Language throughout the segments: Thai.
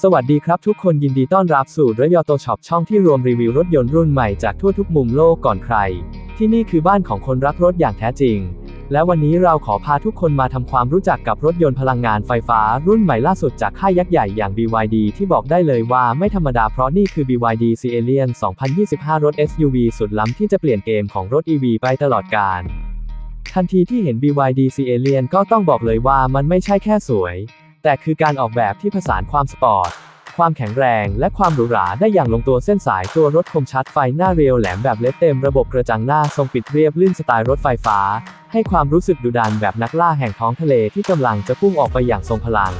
สวัสดีครับทุกคนยินดีต้อนรับสู่ระยอโตช็อปช่องที่รวมรีวิวรถยนต์รุ่นใหม่จากทั่วทุกมุมโลกก่อนใคร ที่นี่คือบ้านของคนรักรถอย่างแท้จริง และวันนี้เราขอพาทุกคนมาทำความรู้จักกับรถยนต์พลังงานไฟฟ้ารุ่นใหม่ล่าสุดจากค่ายยักษ์ใหญ่อย่าง BYD ที่บอกได้เลยว่าไม่ธรรมดาเพราะนี่คือ BYD c a l i o n 2025 รถ SUV สุดล้ำที่จะเปลี่ยนเกมของรถ EV ไปตลอดกาลทันทีที่เห็น BYD c a l i o n ก็ต้องบอกเลยว่ามันไม่ใช่แค่สวย แต่คือการออกแบบที่ผสานความสปอร์ต ความแข็งแรง และความหรูหราได้อย่างลงตัวเส้นสายตัวรถคมชัดไฟหน้าเรียวแหลมแบบเล็ดเต็มระบบกระจังหน้าทรงปิดเรียบลื่นสไตล์รถไฟฟ้า ให้ความรู้สึกดุดันแบบนักล่าแห่งท้องทะเลที่กำลังจะพุ่งออกไปอย่างทรงพลัง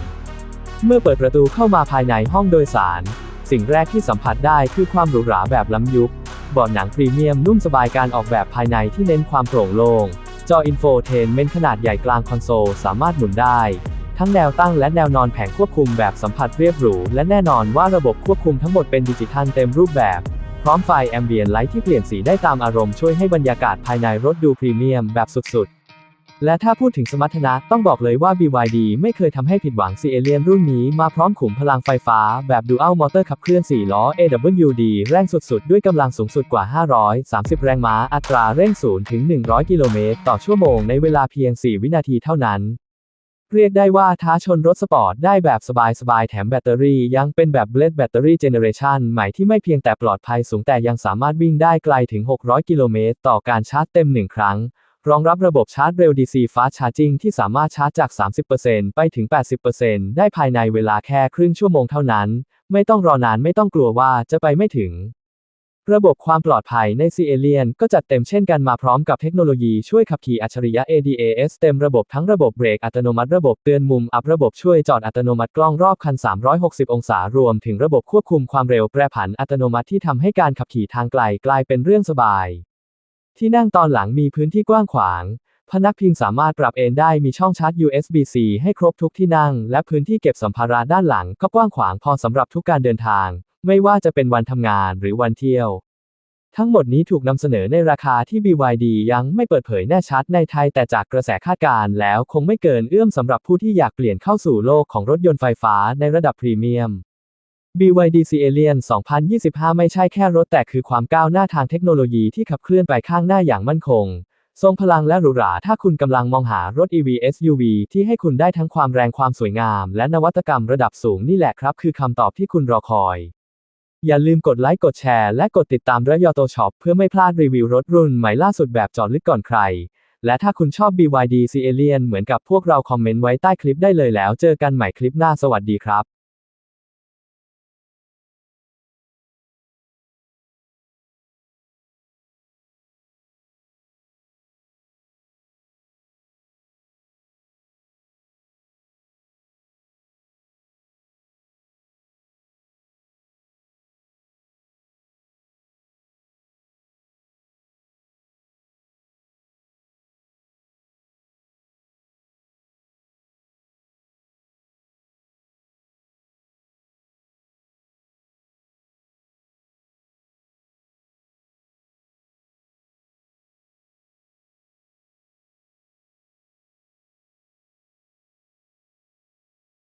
เมื่อเปิดประตูเข้ามาภายในห้องโดยสาร สิ่งแรกที่สัมผัสได้คือความหรูหราแบบล้ำยุคเบาะหนังพรีเมียมนุ่มสบายการออกแบบภายในที่เน้นความโปร่งโล่งจออินโฟเทนเมนต์ขนาดใหญ่กลางคอนโซลสามารถหมุนได้ ทั้งแนวตั้งและแนวนอนแผงควบคุมแบบสัมผัสเรียบหรู และแน่นอนว่าระบบควบคุมทั้งหมดเป็นดิจิทัลเต็มรูปแบบ พร้อมไฟแอมเบียนไลท์ที่เปลี่ยนสีได้ตามอารมณ์ช่วยให้บรรยากาศภายในรถดูพรีเมียมแบบสุดๆและถ้าพูดถึงสมรรถนะต้องบอกเลยว่า BYD ไม่เคยทำให้ผิดหวัง c a l i o n รุ่นนี้มาพร้อมขุมพลังไฟฟ้า แบบ Dual Motor ขับเคลื่อน 4 ล้อ AWD แรงสุดๆ ด้วยกำลังสูงสุดกว่า 530 แรงม้าอัตราเร่ง 0 ถึง 100 กิโลเมตรต่อชั่วโมงในเวลาเพียง 4 วินาทีเท่านั้น เรียกได้ว่าท้าชนรถสปอร์ตได้แบบสบายๆ แถมแบตเตอรี่ยังเป็นแบบ Blade Battery Generation ใหม่ที่ไม่เพียงแต่ปลอดภัยสูงแต่ยังสามารถวิ่งได้ไกลถึง 600 กิโลเมตร ต่อการชาร์จเต็ม 1 ครั้ง รองรับระบบชาร์จเร็ว DC Fast Charging ที่สามารถชาร์จจาก 30%ไปถึง 80%ได้ภายในเวลาแค่ครึ่งชั่วโมงเท่านั้น ไม่ต้องรอนานไม่ต้องกลัวว่าจะไปไม่ถึง ระบบความปลอดภัยใน c a l i o n ก็จัดเต็มเช่นกันมาพร้อมกับเทคโนโลยีช่วยขับขี่อัจฉริยะ ADAS เต็มระบบทั้งระบบเบรกอัตโนมัติระบบเตือนมุมอัพระบบช่วยจอดอัตโนมัติกล้องรอบคัน 360 องศารวมถึงระบบควบคุมความเร็วแปรผันอัตโนมัติที่ทำให้การขับขี่ทางไกลกลายเป็นเรื่องสบาย ที่นั่งตอนหลังมีพื้นที่กว้างขวาง พนักพิงสามารถปรับเอนได้มีช่องชาร์จ USB-C ให้ครบทุกที่นั่ง และพื้นที่เก็บสัมภาระด้านหลังก็กว้างขวางพอสำหรับทุกการเดินทาง ไม่ว่าจะเป็นวันทำงานหรือวันเที่ยว ทั้งหมดนี้ถูกนำเสนอในราคาที่ BYD ยังไม่เปิดเผยแน่ชัดในไทย แต่จากกระแสคาดการณ์แล้วคงไม่เกินเอื้อมสำหรับผู้ที่อยากเปลี่ยนเข้าสู่โลกของรถยนต์ไฟฟ้าในระดับพรีเมียม BYD c a l i o n 2025 ไม่ใช่แค่รถแต่คือความก้าวหน้าทางเทคโนโลยีที่ขับเคลื่อนไปข้างหน้าอย่างมั่นคง ทรงพลังและหรูหราถ้าคุณกำลังมองหารถ EV SUV ที่ให้คุณได้ทั้งความแรงความสวยงาม และนวัตกรรมระดับสูงนี่แหละครับ คือคำตอบที่คุณรอคอย อย่าลืมกดไลค์กดแชร์และกดติดตามระยอโตช็อปเพื่อไม่พลาดรีวิวรถรุ่นใหม่ล่าสุดแบบจอดลึกก่อนใคร และถ้าคุณชอบ BYD c Alien เหมือนกับพวกเราคอมเมนต์ไว้ใต้คลิปได้เลยแล้ว เจอกันใหม่คลิปหน้าสวัสดีครับ